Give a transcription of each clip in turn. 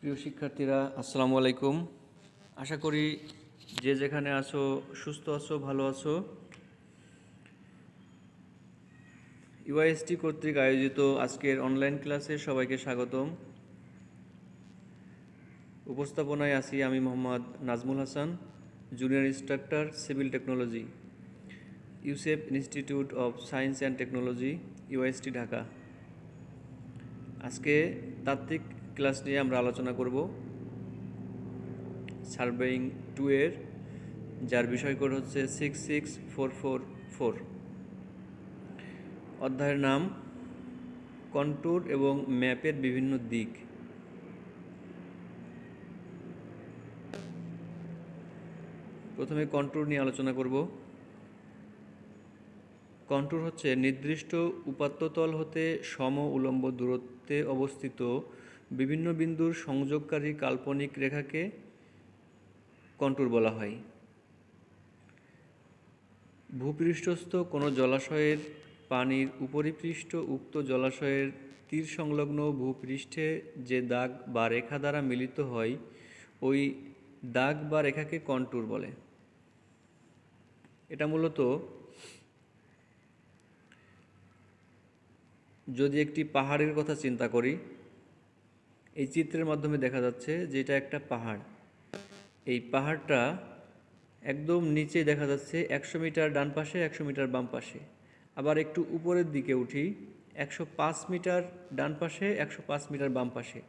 প্রিয় শিক্ষার্থীরা, আসসালামু আলাইকুম। আশা করি যে যেখানে আছো, সুস্থ আছো, ভালো আছো। ইউআইএসটি কর্তৃক আয়োজিত আজকের অনলাইন ক্লাসে সবাইকে স্বাগতম। উপস্থাপনায় আছি আমি Mohammad Nazmul Hasan junior instructor civil technology Yusuf institute of science and technology UIST Dhaka. আজকে তাত্ত্বিক ক্লাস নিয়ে আমরা আলোচনা করব। সার্ভেইং টু এর, যার বিষয় কোড হচ্ছে six six four four four অধ্যায়ের নাম কন্ট্যুর এবং ম্যাপের বিভিন্ন দিক। প্রথমে কন্ট্যুর নিয়ে আলোচনা করব। কন্ট্যুর হচ্ছে নির্দিষ্ট উপাত্ততল হতে সম উলম্ব দূরত্বে অবস্থিত বিভিন্ন বিন্দুর সংযোগকারী কাল্পনিক রেখাকে কন্ট্যুর বলা হয়। ভূপৃষ্ঠস্থ কোনো জলাশয়ের পানির উপরিপৃষ্ঠ উক্ত জলাশয়ের তীর সংলগ্ন ভূপৃষ্ঠে যে দাগ বা রেখা দ্বারা মিলিত হয়, ওই দাগ বা রেখাকে কন্ট্যুর বলে। এটা মূলত যদি একটি পাহাড়ের কথা চিন্তা করি এই চিত্রের মাধ্যমে দেখা যাচ্ছে যে এটা একটা পাহাড়। এই পাহাড়টা একদম নিচে দেখা যাচ্ছে একশো মিটার ডান পাশে, একশো মিটার বাম পাশে। আবার একটু উপরের দিকে উঠি, একশো পাঁচ মিটার ডান পাশে, একশো পাঁচ মিটার বাম পাশে।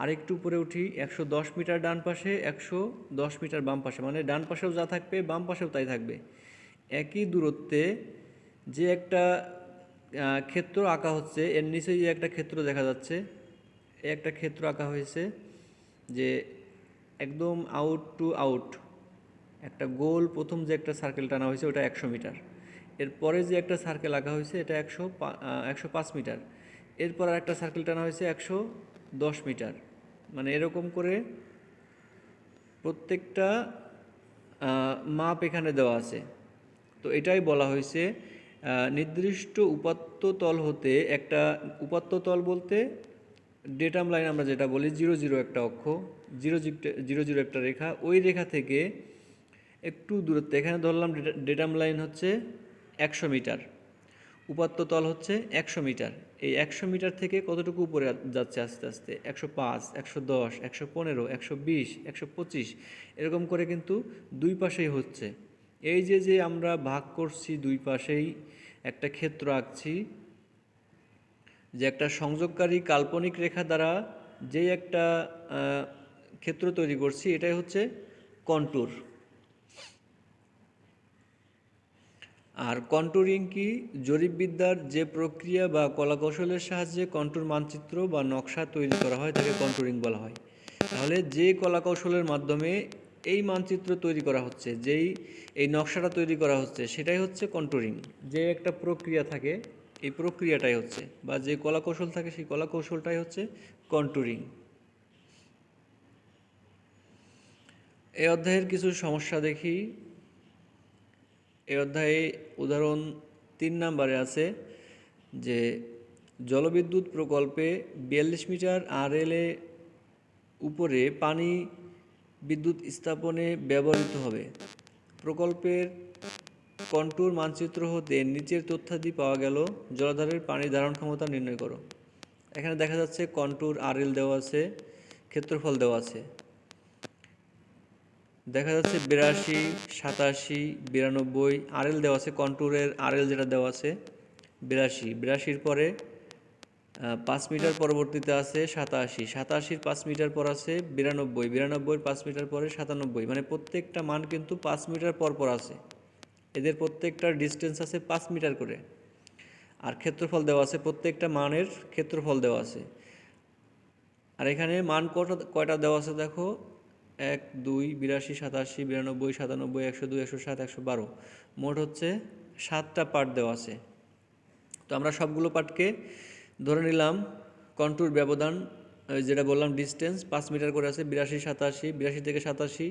আর একটু উপরে উঠি, একশো দশ মিটার ডান পাশে, একশো দশ মিটার বাম পাশে। মানে ডান পাশেও যা থাকবে, বাম পাশেও তাই থাকবে। একই দূরত্বে যে একটা ক্ষেত্র আঁকা হচ্ছে, এর নিচেই যে একটা ক্ষেত্র দেখা যাচ্ছে একটা ক্ষেত্র আঁকা হয়েছে যে একদম আউট টু আউট একটা গোল প্রথম যে একটা সার্কেল টানা হয়েছে ওটা একশো মিটার। এরপরে যে একটা সার্কেল আঁকা হয়েছে এটা একশো একশো পাঁচ মিটার। এরপর আর একটা সার্কেল টানা হয়েছে একশো দশ মিটার। মানে এরকম করে প্রত্যেকটা মাপ এখানে দেওয়া আছে। তো এটাই বলা হয়েছে নির্দিষ্ট উপাত্ত তল হতে একটা উপাত্ত তল বলতে ডেটাম লাইন আমরা যেটা বলি জিরো জিরো একটা অক্ষ জিরো জিরো জিরো একটা রেখা। ওই রেখা থেকে একটু দূরত্বে, এখানে ধরলাম ডেটাম লাইন হচ্ছে একশো মিটার। উপাত্ত তল হচ্ছে একশো মিটার। এই একশো মিটার থেকে কতটুকু উপরে যাচ্ছে আস্তে আস্তে? একশো পাঁচ, একশো দশ, একশো পনেরো, একশো বিশ, একশো পঁচিশ। এরকম করে কিন্তু দুই পাশেই হচ্ছে। এই যে যে আমরা ভাগ করছি দুই পাশেই একটা ক্ষেত্র আঁকছি যে একটা সংযোগকারী কাল্পনিক রেখা দ্বারা যে একটা ক্ষেত্র তৈরি করছি, এটাই হচ্ছে কন্ট্যুর আর কন্ট্যুরিং কি? জরিপবিদ্যার যে প্রক্রিয়া বা কলাকৌশলের সাহায্যে কন্ট্যুর মানচিত্র বা নকশা তৈরি করা হয়, তাকে কন্ট্যুরিং বলা হয়। তাহলে যে কলাকৌশলের মাধ্যমে এই মানচিত্র তৈরি করা হচ্ছে, যেই এই নকশাটা তৈরি করা হচ্ছে, সেটাই হচ্ছে কন্ট্যুরিং যে একটা প্রক্রিয়া থাকে এই প্রক্রিয়াটাই হচ্ছে বা যে কলাকৌশল থাকে সেই কলাকৌশলটাই হচ্ছে কন্ট্যুরিং এই অধ্যায়ের কিছু সমস্যা দেখি। এই অধ্যায়ে উদাহরণ তিন নাম্বারে আছে যে জলবিদ্যুৎ প্রকল্পে বিয়াল্লিশ মিটার আরএলএ উপরে পানি বিদ্যুৎ স্থাপনে ব্যবহৃত হবে। প্রকল্পের কন্ট্যুর মানচিত্র হতে নিচের তথ্যাদি পাওয়া গেল। জলাধারের পানি ধারণ ক্ষমতা নির্ণয় করো। এখানে দেখা যাচ্ছে কন্ট্যুর আরএল দেওয়া আছে, ক্ষেত্রফল দেওয়া আছে। দেখা যাচ্ছে বিরাশি, সাতাশি, বিরানব্বই আরএল দেওয়া আছে কন্ট্যুরের আরএল যেটা দেওয়া আছে, বিরাশি। বিরাশির পরে পাঁচ মিটার পরবর্তীতে আছে সাতাশি। সাতাশির পাঁচ মিটার পর আছে বিরানব্বই। বিরানব্বইয়ের পাঁচ মিটার পরে সাতানব্বই। মানে প্রত্যেকটা মান কিন্তু পাঁচ মিটার পর পর আছে। এদের প্রত্যেকটার ডিস্টেন্স আছে পাঁচ মিটার করে। আর ক্ষেত্রফল দেওয়া আছে, প্রত্যেকটা মানের ক্ষেত্রফল দেওয়া আছে। আর এখানে মান কটা, কয়টা দেওয়া আছে দেখো? এক, দুই, বিরাশি, সাতাশি, বিরানব্বই, সাতানব্বই, একশো দুই, একশো সাত, একশো বারো। মোট হচ্ছে সাতটা পার্ট দেওয়া আছে। তো আমরা সবগুলো পার্টকে ধরে নিলাম কন্ট্যুর ব্যবধান যেটা বললাম ডিস্টেন্স পাঁচ মিটার করে আছে, বিরাশি, সাতাশি, বিরাশি থেকে সাতাশি,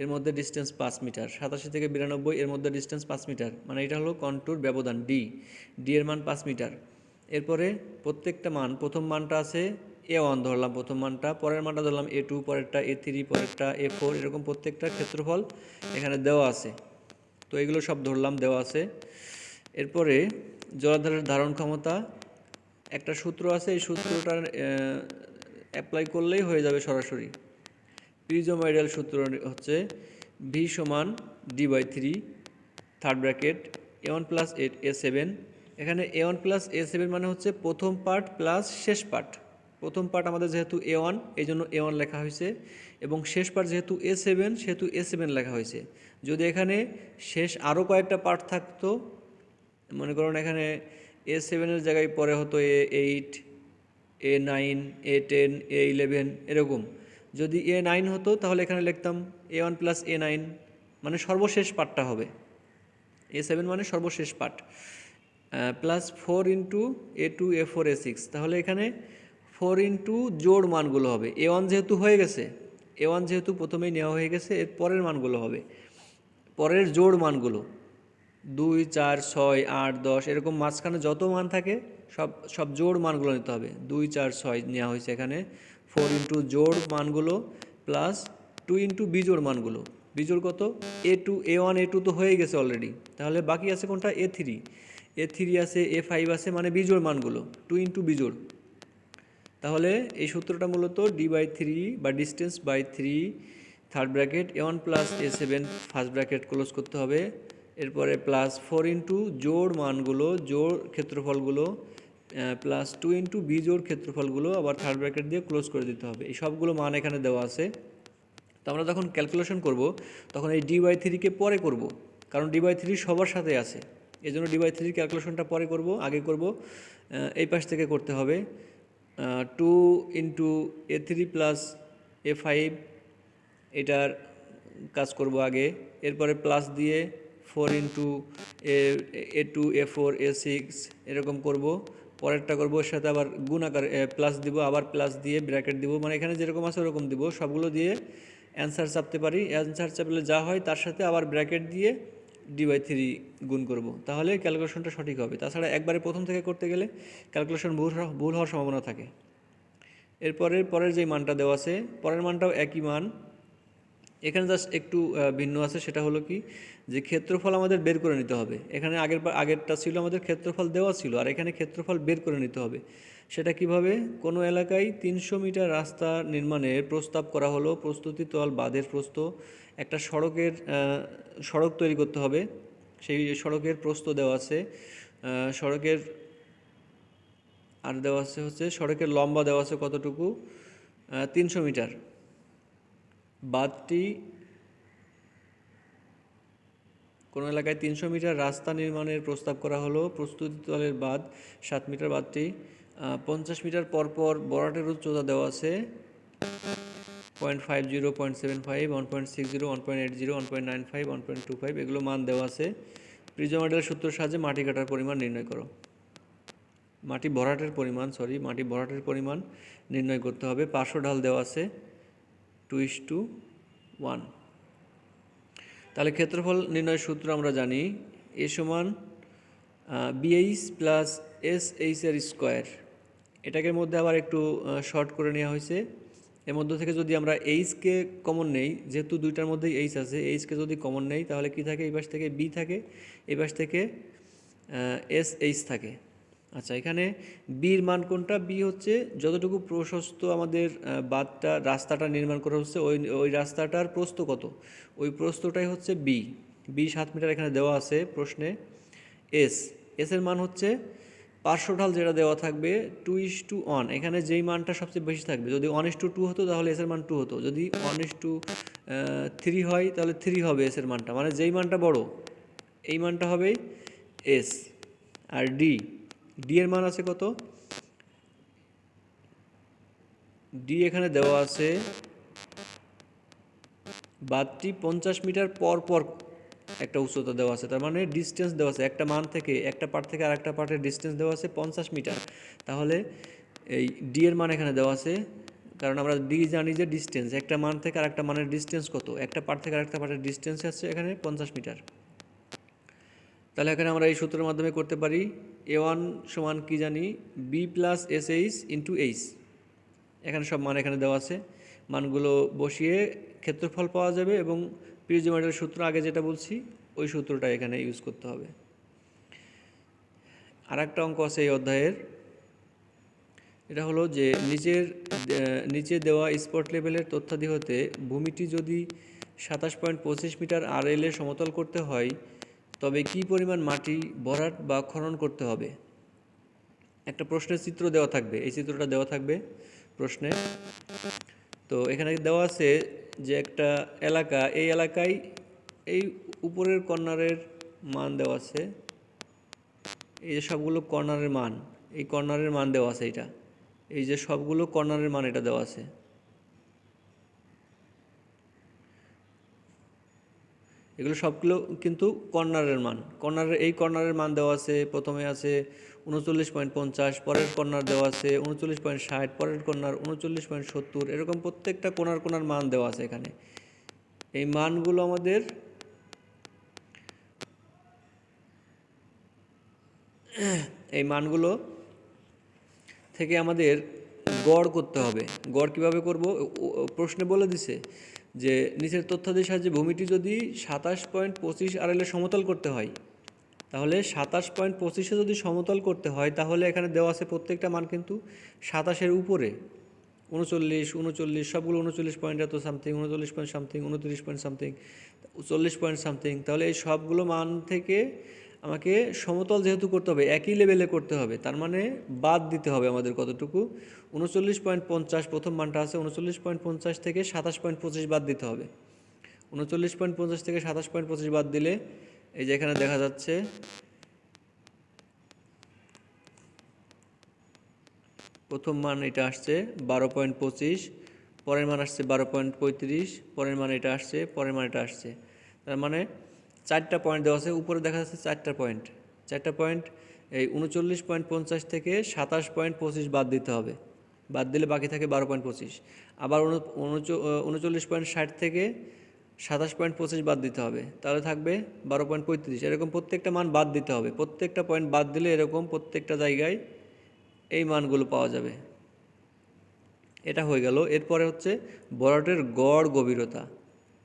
এর মধ্যে ডিস্টেন্স পাঁচ মিটার সাতাশি থেকে বিরানব্বই, এর মধ্যে ডিস্টেন্স পাঁচ মিটার মানে এটা হলো কন্ট্যুর ব্যবধান ডি ডি এর মান পাঁচ মিটার এরপরে প্রত্যেকটা মান, প্রথম মানটা আছে এ ওয়ান ধরলাম, প্রথম মানটা, পরের মানটা ধরলাম এ টু পরেরটা এ থ্রি পরেরটা এ ফোর এরকম প্রত্যেকটা ক্ষেত্রফল এখানে দেওয়া আছে। তো এগুলো সব ধরলাম, দেওয়া আছে। এরপরে জলাধারের ধারণ ক্ষমতা, একটা সূত্র আছে, এই সূত্রটা অ্যাপ্লাই করলেই হয়ে যাবে সরাসরি। প্রিজোমাইডাল সূত্র হচ্ছে ভি সমান D by three third bracket A one plus eight A seven এখানে A one plus A seven মানে হচ্ছে প্রথম পার্ট প্লাস শেষ পার্ট প্রথম পার্ট আমাদের যেহেতু এ ওয়ান এই জন্য এ ওয়ান লেখা হয়েছে। এবং শেষ পার্ট যেহেতু এ সেভেন সেহেতু এ সেভেন লেখা হয়েছে। যদি এখানে শেষ আরও কয়েকটা পার্ট থাকতো, মনে করুন এখানে এ সেভেনের জায়গায় পরে হতো A eight A nine A ten A eleven এরকম। যদি এ নাইন হতো, তাহলে এখানে লিখতাম A one plus A nine মানে সর্বশেষ পার্টটা হবে। এ সেভেন মানে সর্বশেষ part plus four into A two A four A six তাহলে এখানে ফোর ইন্টু জোড় মানগুলো হবে। এ ওয়ান যেহেতু হয়ে গেছে এ ওয়ান যেহেতু প্রথমেই নেওয়া হয়ে গেছে, এর পরের মানগুলো হবে। পরের জোড় মানগুলো। দুই, চার, ছয়, আট, দশ, এরকম মাঝখানে যত মান থাকে সব সব জোড় মানগুলো নিতে হবে। দুই, চার, ছয় নেওয়া হয়েছে এখানে। ফোর ইন্টু জোড় মানগুলো প্লাস টু ইন্টু বিজোড় মানগুলো। বিজোড় কত? A two, A one, A two তো হয়ে গেছে অলরেডি তাহলে বাকি আছে কোনটা? A three. এ থ্রি আছে, এ ফাইভ আছে মানে বিজোড় মানগুলো। টু ইন্টু বিজোড় তাহলে এই সূত্রটা মূলত ডি বাই থ্রি বা distance by three, third bracket, A one plus A seven, first bracket close করতে হবে। এরপরে প্লাস ফোর ইন্টু জোড় মানগুলো, জোড় ক্ষেত্রফলগুলো প্লাস টু ইন্টু বি জোড় ক্ষেত্রফলগুলো আবার থার্ড ব্র্যাকেট দিয়ে ক্লোজ করে দিতে হবে। এই সবগুলো মান এখানে দেওয়া আছে। তো আমরা যখন ক্যালকুলেশন করব, তখন এই ডি বাই থ্রিকে পরে করব, কারণ ডি বাই থ্রি সবার সাথে আছে। এই জন্য ডি বাই থ্রির ক্যালকুলেশনটা পরে করব, আগে করব এই পাশ থেকে করতে হবে two into A three plus A five এটার কাজ করব আগে। এরপরে প্লাস দিয়ে four into A two A four A six এরকম করব। পরেরটা করব এর সাথে আবার গুণ আকার প্লাস দিব, আবার প্লাস দিয়ে ব্র্যাকেট দিব। মানে এখানে যেরকম আছে ওরকম দিব। সবগুলো দিয়ে অ্যান্সার চাপতে পারি। অ্যান্সার চাপলে যা হয় তার সাথে আবার ব্র্যাকেট দিয়ে ডি বাই থ্রি গুণ করব। তাহলে ক্যালকুলেশনটা সঠিক হবে। তাছাড়া একবারে প্রথম থেকে করতে গেলে ক্যালকুলেশন ভুল ভুল হওয়ার সম্ভাবনা থাকে। এরপরে পরের যে মানটা দেওয়া আছে, পরের মানটাও একই মান। এখানে জাস্ট একটু ভিন্ন আছে, সেটা হলো কি? যে ক্ষেত্রফল আমাদের বের করে নিতে হবে। এখানে আগের আগেরটা ছিল আমাদের ক্ষেত্রফল দেওয়া ছিল, আর এখানে ক্ষেত্রফল বের করে নিতে হবে। সেটা কীভাবে? কোনো এলাকায় তিনশো মিটার রাস্তা নির্মাণের প্রস্তাব করা হলো, প্রস্তুতি তল, বাঁধের প্রস্ত একটা সড়কের সড়ক তৈরি করতে হবে। সেই সড়কের প্রস্ত দেওয়া আছে সড়কের আর দেওয়া আছে হচ্ছে, সড়কের লম্বা দেওয়া আছে কতটুকু? তিনশো মিটার। বাঁধটি কোনো এলাকায় তিনশো মিটার রাস্তা নির্মাণের প্রস্তাব করা হলো। প্রস্তুতি তলের বাঁধ, সাত মিটার বাঁধটি পঞ্চাশ মিটার পরপর বরাটের উচ্চতা দেওয়া আছে। Point five zero, point seven five, one point six zero, one point eight zero, one point nine five, one point two five এগুলো মান দেওয়া আছে। প্রিজোমেডের সূত্রের সাহায্যে মাটি কাটার পরিমাণ নির্ণয় করো। মাটি ভরাটের পরিমাণ সরি মাটি ভরাটের পরিমাণ নির্ণয় করতে হবে। পাঁচশো ঢাল দেওয়া আছে। Two is two one. তাহলে ক্ষেত্রফল নির্ণয়ের সূত্র আমরা জানি এ সমান বিএইচ প্লাস এস এইচ এর স্কোয়ার এটাকে মধ্যে আবার একটু শর্ট করে নেওয়া হয়েছে। এর মধ্যে থেকে যদি আমরা এইচকে কমন নেই, যেহেতু দুইটার মধ্যেই এইচ আছে এইচকে যদি কমন নেই, তাহলে কি থাকে? এই পাশ থেকে বি থাকে, এই পাশ থেকে এস এইচ থাকে। আচ্ছা এখানে বির মান কোনটা? বি হচ্ছে যতটুকু প্রশস্ত আমাদের বাদটা রাস্তাটা নির্মাণ করা হচ্ছে, ওই ওই রাস্তাটার প্রস্থ কত? ওই প্রস্থটাই হচ্ছে বি বি সাত মিটার এখানে দেওয়া আছে প্রশ্নে। এস এস এর মান হচ্ছে পার্শ্ব ঢাল যেটা দেওয়া থাকবে টু ইস টু ওয়ান এখানে যেই মানটা সবচেয়ে বেশি থাকবে, যদি ওয়ান ইস টু টু হতো তাহলে এসের মান টু হতো। যদি ওয়ান ইস টু থ্রি হয় তাহলে থ্রি হবে এসের মানটা। মানে যেই মানটা বড়, এই মানটা হবে এস আর ডি ডি এর মান আছে কত? ডি এখানে দেওয়া আছে, বাদটি পঞ্চাশ মিটার পর পর একটা উচ্চতা দেওয়া আছে, তার মানে ডিস্টেন্স দেওয়া আছে, একটা মান থেকে একটা পার্ট থেকে আর একটা পার্টের ডিস্টেন্স দেওয়া আছে পঞ্চাশ মিটার। তাহলে এই ডি এর মান এখানে দেওয়া আছে, কারণ আমরা ডি জানি যে ডিস্টেন্স একটা মান থেকে আর একটা মানের ডিস্টেন্স কত? একটা পার্ট থেকে আর একটা পার্টের ডিস্টেন্স আছে এখানে পঞ্চাশ মিটার। তাহলে এখানে আমরা এই সূত্রের মাধ্যমে করতে পারি এ ওয়ান সমান কি জানি? B plus S H into H এখানে সব মান এখানে দেওয়া আছে। মানগুলো বসিয়ে ক্ষেত্রফল পাওয়া যাবে এবং পিরিজমেটের সূত্র আগে যেটা বলছি, ওই সূত্রটা এখানে ইউজ করতে হবে। আর একটা অঙ্ক আছে এই অধ্যায়ের। এটা হলো যে নিচের নিচে দেওয়া স্পট লেভেলের তথ্যাদি হতে ভূমিটি যদি সাতাশ পয়েন্ট পঁচিশ মিটার আর এলে সমতল করতে হয় তবে কি পরিমাণ মাটি ভরাট বা খনন করতে হবে? একটা প্রশ্নের চিত্র দেওয়া থাকবে। এই চিত্রটা দেওয়া থাকবে প্রশ্নে। তো এখানে দেওয়া আছে যে একটা এলাকা, এই এলাকায় এই উপরের কর্নারের মান দেওয়া আছে। এই যে সবগুলো কর্নারের মান, এই কর্নারের মান দেওয়া আছে এটা। এই যে সবগুলো কর্নারের মান এটা দেওয়া আছে। এগুলো সবগুলো কিন্তু কর্নারের মান। কর্নারের, এই কর্নারের মান দেওয়া আছে, প্রথমে আছে উনচল্লিশ পয়েন্ট পঞ্চাশ, পরের কর্নার দেওয়া আছে উনচল্লিশ পয়েন্ট ষাট, পরের কর্নার উনচল্লিশ পয়েন্ট সত্তর, এরকম প্রত্যেকটা কোনার কোনার মান দেওয়া আছে এখানে। এই মানগুলো আমাদের এই মানগুলো থেকে আমাদের গড় করতে হবে। গড় কীভাবে করব? প্রশ্নে বলে দিছে যে নিচের তথ্যাদির সাহায্যে ভূমিটি যদি সাতাশ পয়েন্ট পঁচিশ আড়ালে সমতল করতে হয়, তাহলে সাতাশ পয়েন্ট পঁচিশে যদি সমতল করতে হয়, তাহলে এখানে দেওয়া আছে প্রত্যেকটা মান কিন্তু সাতাশের উপরে। উনচল্লিশ উনচল্লিশ, সবগুলো উনচল্লিশ পয়েন্ট এত সামথিং উনচল্লিশ পয়েন্ট সামথিং উনত্রিশ পয়েন্ট সামথিং চল্লিশ পয়েন্ট সামথিং তাহলে এই সবগুলো মান থেকে আমাকে সমতল যেহেতু করতে হবে, একই লেভেলে করতে হবে, তার মানে বাদ দিতে হবে আমাদের কতটুকু? উনচল্লিশ পয়েন্ট পঞ্চাশ, প্রথম মানটা আছে, উনচল্লিশ পয়েন্ট পঞ্চাশ থেকে সাতাশ পয়েন্ট পঁচিশ বাদ দিতে হবে। উনচল্লিশ পয়েন্ট পঞ্চাশ থেকে সাতাশ পয়েন্ট পঁচিশ বাদ দিলে, এই যে এখানে দেখা যাচ্ছে, প্রথম মান এটা আসছে বারো পয়েন্ট পঁচিশ, পরের মান আসছে বারো পয়েন্ট পঁয়ত্রিশ, পরের মান এটা আসছে, পরের মান এটা আসছে। তার মানে চারটা পয়েন্ট দেওয়া আছে, উপরে দেখা যাচ্ছে চারটা পয়েন্ট চারটা পয়েন্ট এই উনচল্লিশ পয়েন্ট পঞ্চাশ থেকে সাতাশ পয়েন্ট পঁচিশ বাদ দিতে হবে। বাদ দিলে বাকি থাকে বারো পয়েন্ট পঁচিশ। আবার উনচল্লিশ পয়েন্ট ষাট থেকে সাতাশ পয়েন্ট পঁচিশ বাদ দিতে হবে। তাহলে থাকবে বারো পয়েন্ট পঁয়ত্রিশ। এরকম প্রত্যেকটা মান বাদ দিতে হবে। প্রত্যেকটা পয়েন্ট বাদ দিলে এরকম প্রত্যেকটা জায়গায় এই মানগুলো পাওয়া যাবে। এটা হয়ে গেল। এরপরে হচ্ছে বরাটের গড় গভীরতা।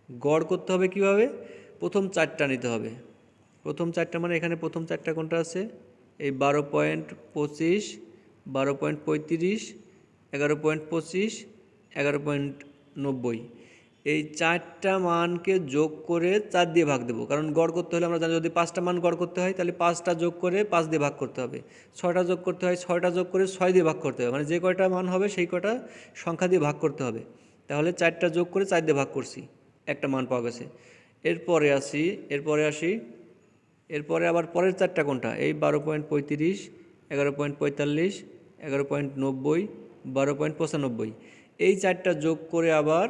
গড় করতে হবে কীভাবে? প্রথম চারটা নিতে হবে। প্রথম চারটা মানে এখানে প্রথম চারটা কোনটা আছে? এই বারো পয়েন্ট পঁচিশ, বারো পয়েন্ট পঁয়ত্রিশ, এগারো পয়েন্ট পঁচিশ, এগারো পয়েন্ট নব্বই। এই চারটা মানকে যোগ করে চার দিয়ে ভাগ দেবো। কারণ গড় করতে হলে আমরা জানি যদি পাঁচটা মান গড় করতে হয়, তাহলে পাঁচটা যোগ করে পাঁচ দিয়ে ভাগ করতে হবে। ছয়টা যোগ করতে হয়, ছয়টা যোগ করে ছয় দিয়ে ভাগ করতে হবে। মানে যে কয়টা মান হবে, সেই কয়টা সংখ্যা দিয়ে ভাগ করতে হবে। তাহলে চারটা যোগ করে চার দিয়ে ভাগ করছি। একটা মান পাওয়া গেছে। এরপরে আসি এরপরে আসি, এরপরে আবার পরের চারটা কোনটা? এই বারো পয়েন্ট পঁয়ত্রিশ, এগারো পয়েন্ট পঁয়তাল্লিশ, এগারো পয়েন্ট নব্বই, বারো পয়েন্ট পঁচানব্বই। এই চারটা যোগ করে আবার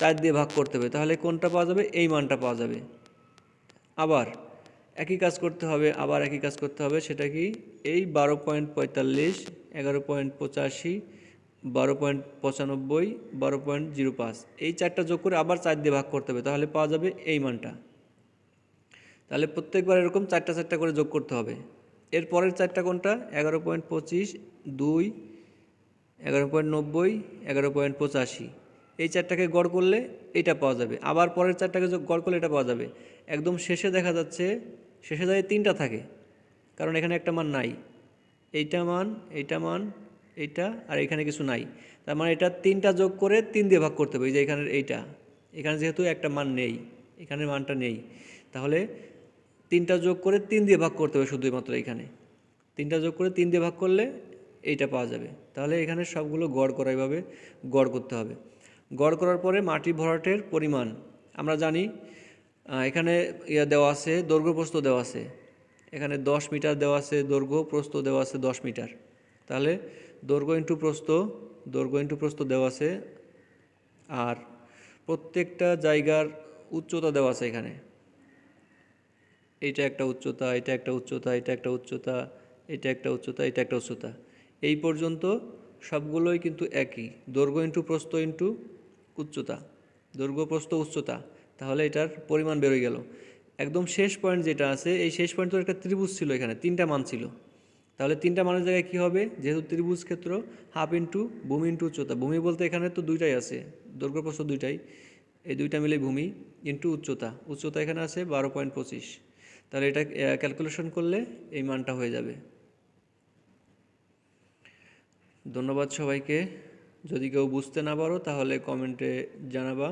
চার দিয়ে ভাগ করতে হবে। তাহলে কোনটা পাওয়া যাবে? এই মানটা পাওয়া যাবে। আবার একই কাজ করতে হবে, আবার একই কাজ করতে হবে। সেটা কি? এই বারো পয়েন্ট পঁয়তাল্লিশ, এগারো পয়েন্ট পঁচাশি বারো পয়েন্ট পঁচানব্বই, বারো পয়েন্ট জিরো পাঁচ। এই চারটা যোগ করে আবার চার দিয়ে ভাগ করতে হবে, তাহলে পাওয়া যাবে এই মানটা। তাহলে প্রত্যেকবার এরকম চারটা চারটা করে যোগ করতে হবে। এর পরের চারটা কোনটা? এগারো পয়েন্ট পঁচিশ, দুই, এগারো পয়েন্ট নব্বই, এগারো পয়েন্ট পঁচাশি। এই চারটাকে গড় করলে এটা পাওয়া যাবে। আবার পরের চারটাকে গড় করলে এটা পাওয়া যাবে। একদম শেষে দেখা যাচ্ছে, শেষে যায় তিনটা থাকে, কারণ এখানে একটা মান নাই। এইটা মান এইটা মান এইটা আর এখানে কিছু নাই। তার মানে এটা তিনটা যোগ করে তিন দিয়ে ভাগ করতে হবে। এই যে এখানের এইটা। এখানে যেহেতু একটা মান নেই, এখানে মানটা নেই, তাহলে তিনটা যোগ করে তিন দিয়ে ভাগ করতে হবে শুধুমাত্র এখানে। তিনটা যোগ করে তিন দিয়ে ভাগ করলে এইটা পাওয়া যাবে। তাহলে এখানে সবগুলো গড় করা এভাবে গড় করতে হবে। গড় করার পরে মাটি ভরাটের পরিমাণ। আমরা জানি এখানে ইয়া দেওয়া আছে, দৈর্ঘ্য প্রস্থ দেওয়া আছে। এখানে দশ মিটার দেওয়া আছে দৈর্ঘ্য প্রস্থ দেওয়া আছে দশ মিটার। তাহলে দৈর্ঘ্য ইন্টু প্রস্থ, দৈর্ঘ্য ইন্টু প্রস্থ দেওয়া আছে, আর প্রত্যেকটা জায়গার উচ্চতা দেওয়া আছে এখানে। এইটা একটা উচ্চতা, এটা একটা উচ্চতা, এটা একটা উচ্চতা, এটা একটা উচ্চতা, এটা একটা উচ্চতা। এই পর্যন্ত সবগুলোই কিন্তু একই। দৈর্ঘ্য ইন্টু প্রস্থ ইন্টু উচ্চতা। দৈর্ঘ্য, প্রস্থ, উচ্চতা। তাহলে এটার পরিমাণ বেরোয় গেল। একদম শেষ পয়েন্ট যেটা আছে, এই শেষ পয়েন্ট তো একটা ত্রিভুজ ছিল এখানে, তিনটা মান ছিল। তাহলে তিনটা মানের জায়গায় কী হবে? যেহেতু ত্রিভুজ ক্ষেত্র হাফ ইন্টু ভূমি ইন্টু উচ্চতা। ভূমি বলতে এখানে তো দুইটাই আছে দৈর্ঘ্য দুইটাই। এই দুইটা মিলে ভূমি ইন্টু উচ্চতা। উচ্চতা এখানে আছে বারো পয়েন্ট পঁচিশ। তাহলে এটা ক্যালকুলেশন করলে এই মানটা হয়ে যাবে। ধন্যবাদ সবাইকে। যদি কেউ বুঝতে না পারো তাহলে কমেন্টে জানাবা।